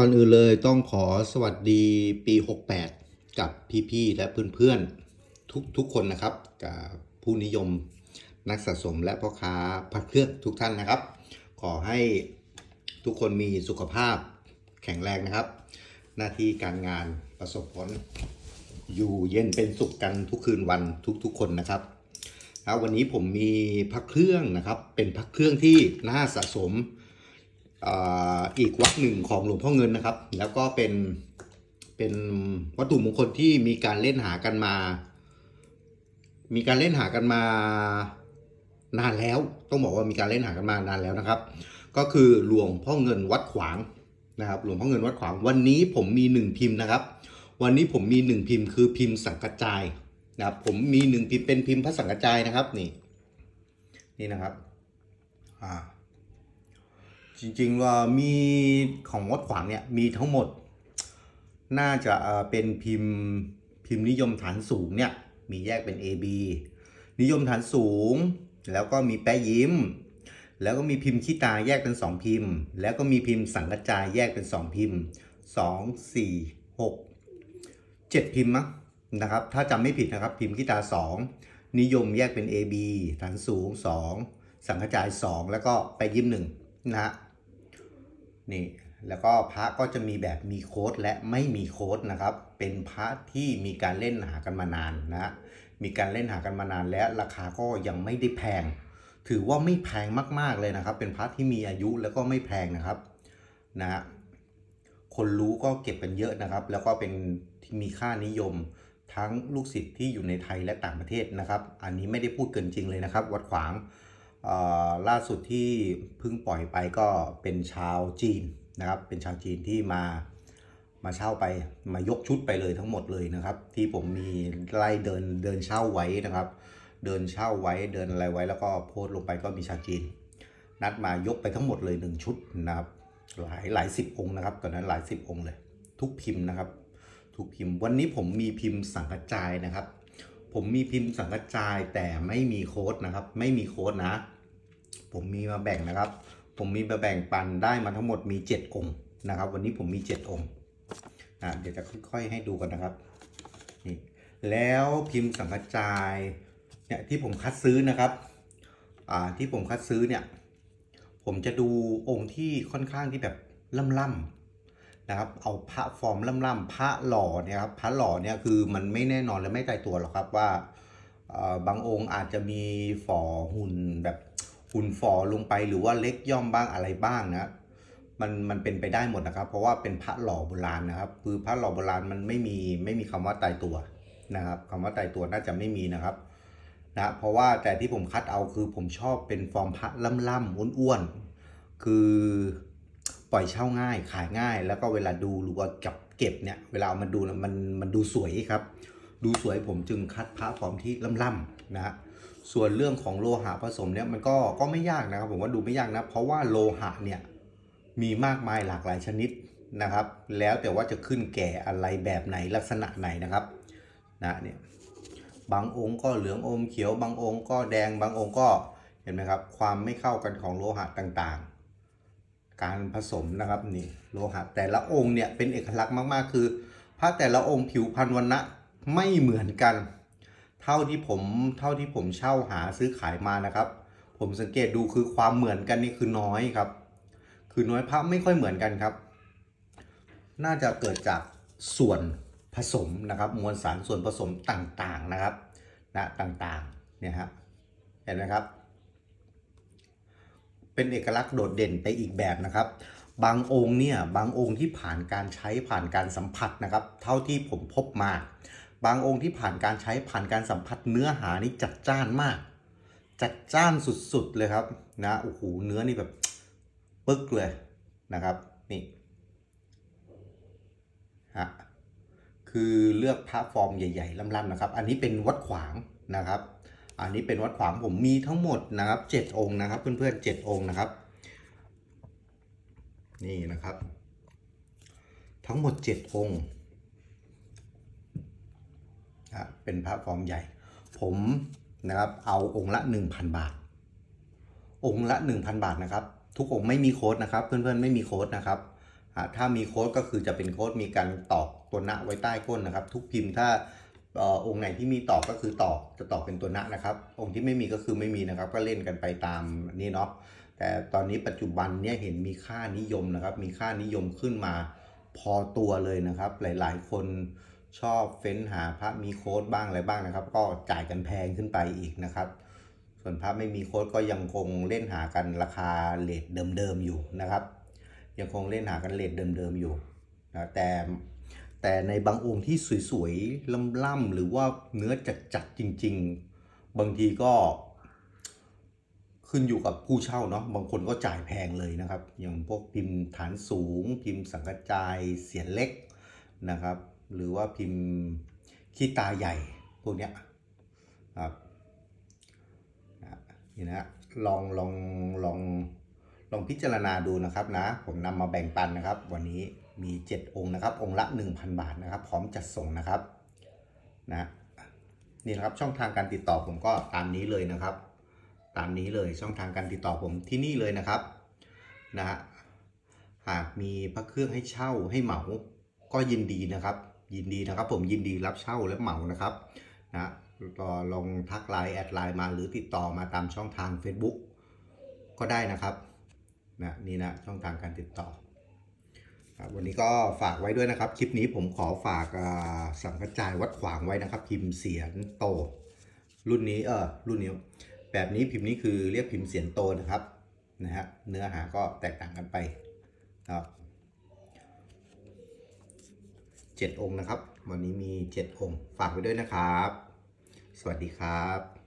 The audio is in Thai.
ก่อนอื่นเลยต้องขอสวัสดีปี 68 กับพี่ๆและเพื่อนๆ ทุกทุกคนนะครับ กับผู้นิยมนักสะสมและพ่อค้าพักเครื่องทุกท่านนะครับ ขอให้ทุกคนมีสุขภาพแข็งแรงนะครับ หน้าที่การงานประสบผล อยู่เย็นเป็นสุขกันทุกคืนวันทุกๆคนนะครับครับวันนี้ผมมีพักเครื่องนะครับ เป็นพักเครื่องที่น่าสะสม อีกวัดหนึ่งของหลวงพ่อเงินนะครับ แล้วก็เป็นเป็นวัตถุมงคลที่มีการเล่นหากันมา มีการเล่นหากันมานานแล้ว ต้องบอกว่ามีการเล่นหากันมานานแล้วนะครับ ก็คือหลวงพ่อเงินวัดขวางนะครับ หลวงพ่อเงินวัดขวาง วันนี้ผมมีหนึ่งพิมพ์นะครับ วันนี้ผมมีหนึ่งพิมพ์คือพิมพ์สังกัจจายนะครับ ผมมีหนึ่งพิมพ์เป็นพิมพ์พระสังกัจจายนะครับนี่ นี่นะครับ อ่า จริงๆว่ามีของวัดขวางเนี่ยมีทั้งหมด น่าจะเป็นพิมพ์พิมพ์นิยมฐานสูงเนี่ยมีแยกเป็น A B นิยมฐานสูง แล้วก็มีแปะยิ้ม แล้วก็มีพิมพ์ขี้ตาแยกเป็น 2 พิมพ์ แล้วก็มีพิมพ์สังกระจายแยกเป็น 2 พิมพ์2 4 6 7 พิมพ์มั้งนะครับถ้าจำไม่ผิดนะครับพิมพ์ขี้ตา 2 นิยมแยกเป็น A B ฐานสูง 2 สังกระจาย 2 แล้วก็แปะยิ้ม1นะฮะ นี่แล้วก็พระก็จะมีแบบมีโค้ดและไม่มีโค้ดนะครับ เป็นพระที่มีการเล่นหากันมานานนะมีการเล่นหากันมานานและราคาก็ยังไม่ได้แพง ถือว่าไม่แพงมากๆเลยนะครับ เป็นพระที่มีอายุแล้วก็ไม่แพงนะครับนะฮะคนรู้ก็เก็บกันเยอะนะครับ แล้วก็เป็นที่มีค่านิยมทั้งลูกศิษย์ที่อยู่ในไทยและต่างประเทศนะครับ อันนี้ไม่ได้พูดเกินจริงเลยนะครับ วัดขวาง ล่าสุดที่เพิ่งปล่อยไปก็เป็นชาวจีนนะครับ เป็นชาวจีนที่มามาเช่าไปมายกชุดไปเลยทั้งหมดเลยนะครับ ที่ผมมีไล่เดินเดินเช่าไว้นะครับ เดินเช่าไว้เดินอะไรไว้แล้วก็โพสต์ลงไปก็มีชาวจีน นัดมายกไปทั้งหมดเลยหนึ่งชุดนะครับหลายหลายสิบองค์นะครับตอนนั้นหลายสิบองค์เลย ทุกพิมพ์นะครับ ทุกพิมพ์วันนี้ผมมีพิมพ์สังกัจจายนะครับ ผมมีพิมพ์สังกัจจายแต่ไม่มีโค้ดนะครับ ไม่มีโค้ดนะ ผมมีมาแบ่งนะครับ ผมมีมาแบ่งปันได้มาทั้งหมดมี 7 องค์นะครับ วันนี้ผมมี 7 องค์นะเดี๋ยวจะค่อยๆให้ดูกันนะครับนี่แล้วพิมพ์สังกัจจายเนี่ยที่ผมคัดซื้อนะครับอ่าที่ผมคัดซื้อเนี่ยผมจะดูองค์ที่ค่อนข้างที่แบบล่ำๆนะครับ เอาพระฟอร์มล่ำๆพระหล่อเนี่ยครับพระหล่อเนี่ยคือมันไม่แน่นอนและไม่ตายตัวหรอกครับว่าบางองค์อาจจะมีฝ่อหุ่นแบบ หุ่นฝ่อลงไปหรือว่าเล็กย่อมบ้างอะไรบ้างนะมันมันเป็นไปได้หมดนะครับ เพราะว่าเป็นพระหล่อโบราณนะครับ คือพระหล่อโบราณมันไม่มีไม่มีคำว่าตายตัวนะครับคำว่าตายตัวน่าจะไม่มีนะครับนะเพราะว่าแต่ที่ผมคัดเอาคือผมชอบเป็นฟอร์มพระล่ำๆอ้วนๆคือปล่อยเช่าง่ายขายง่าย แล้วก็เวลาดูหรือว่ากับเก็บเนี่ยเวลาเอามันดูมันมันดูสวยครับ ดูสวยผมจึงคัดพระฟอร์มที่ล่ำๆนะฮะ ส่วนเรื่องของโลหะผสมเนี่ยมันก็ก็ไม่ยากนะครับผมว่าดูไม่ยากนะ เพราะว่าโลหะเนี่ยมีมากมายหลากหลายชนิดนะครับ แล้วแต่ว่าจะขึ้นแก่อะไรแบบไหนลักษณะไหนนะครับนะเนี่ยบางองค์ก็เหลืองอมเขียว บางองค์ก็แดงบางองค์ก็เห็นไหมครับ ความไม่เข้ากันของโลหะต่างๆ การผสมนะครับนี่โลหะแต่ละองค์เนี่ยเป็นเอกลักษณ์มากๆ คือพระแต่ละองค์ผิวพรรณวันนะไม่เหมือนกัน เท่าที่ผมเท่าที่ผมเช่าหาซื้อขายมานะครับ ผมสังเกตดูคือความเหมือนกันนี่คือน้อยครับ คือน้อยพระไม่ค่อยเหมือนกันครับ น่าจะเกิดจากส่วนผสมนะครับมวลสารส่วนผสมต่างๆนะครับนะต่างๆเนี่ยฮะเห็นไหมครับ เป็นเอกลักษณ์โดดเด่นไปอีกแบบนะครับ บางองค์เนี่ยบางองค์ที่ผ่านการใช้ผ่านการสัมผัสนะครับ เท่าที่ผมพบมา บางองค์ที่ผ่านการใช้ผ่านการสัมผัสเนื้อหานี่จัดจ้านมาก จัดจ้านสุดๆเลยครับนะโอ้โหเนื้อนี่แบบปึ๊กเลยนะครับนี่ฮะคือเลือกพระฟอร์มใหญ่ๆล่ำๆนะครับ อันนี้เป็นวัดขวางนะครับ อันนี้เป็นวัดขวางผมมีทั้งหมดนะครับเจ็ดองค์นะครับเพื่อนๆเจ็ดองค์นะครับ นี่นะครับ ทั้งหมดเจ็ดองค์ เป็นพระฟอร์มใหญ่ ผมนะครับเอาองค์ละ 1,000 บาท องค์ละ 1,000 บาทนะครับ ทุกองค์ไม่มีโค้ดนะครับ เพื่อนๆไม่มีโค้ดนะครับถ้ามีโค้ดก็คือจะเป็นโค้ดมีการตอกตัวณไว้ใต้ก้นนะครับ ทุกพิมพ์ถ้าอองค์ไหนที่มีตอกก็คือตอกจะตอกเป็นตัวณนะครับ องค์ที่ไม่มีก็คือไม่มีนะครับ ก็เล่นกันไปตามนี้เนาะแต่ตอนนี้ปัจจุบันเนี่ยเห็นมีค่านิยมนะครับ มีค่านิยมขึ้นมาพอตัวเลยนะครับ หลาย ๆ คน ชอบเฟ้นหาพระมีโค้ดบ้างอะไรบ้างนะครับ ก็จ่ายกันแพงขึ้นไปอีกนะครับ ส่วนพระไม่มีโค้ดก็ยังคงเล่นหากันราคาเลทเดิมๆอยู่นะครับ ยังคงเล่นหากันเลทเดิมๆอยู่นะแต่แต่ในบางองค์ที่สวยๆล่ำๆหรือว่าเนื้อจัดๆจริง ๆ บางทีก็ขึ้นอยู่กับผู้เช่าเนาะบางคนก็จ่ายแพงเลยนะครับ อย่างพวกพิมพ์ฐานสูง พิมพ์สังกจายเสียนเล็กนะครับ หรือว่าพิมพ์ขี้ตาใหญ่พวกเนี้ยครับนี่นะลองลองลองลองพิจารณาดูนะครับนะ ผมนำมาแบ่งปันนะครับ วันนี้มี 7 องค์นะครับ องค์ละ 1,000 บาทนะครับ พร้อมจัดส่งนะครับนะนี่นะครับช่องทางการติดต่อผมก็ตามนี้เลยนะครับ ตามนี้เลยช่องทางการติดต่อผมที่นี่เลยนะครับนะฮะหากมีพระเครื่องให้เช่าให้เหมาก็ยินดีนะครับ ยินดีนะครับ ผมยินดีรับเช่าและเหมานะครับนะก็ลองทักไลน์แอดไลน์มาหรือติดต่อมาตามช่องทาง Facebook ก็ได้นะครับนะนี่นะช่องทางการติดต่อวันนี้ก็ฝากไว้ด้วยนะครับ คลิปนี้ผมขอฝากสังกระจายวัดขวางไว้นะครับ พิมพ์เสียนโต รุ่นนี้เออรุ่นนี้แบบนี้พิมพ์นี้คือเรียกพิมพ์เสียนโตนะครับนะฮะเนื้อหาก็แตกต่างกันไปนะครับ เจ็ดองค์นะครับ วันนี้มีเจ็ดองค์ ฝากไว้ด้วยนะครับ สวัสดีครับ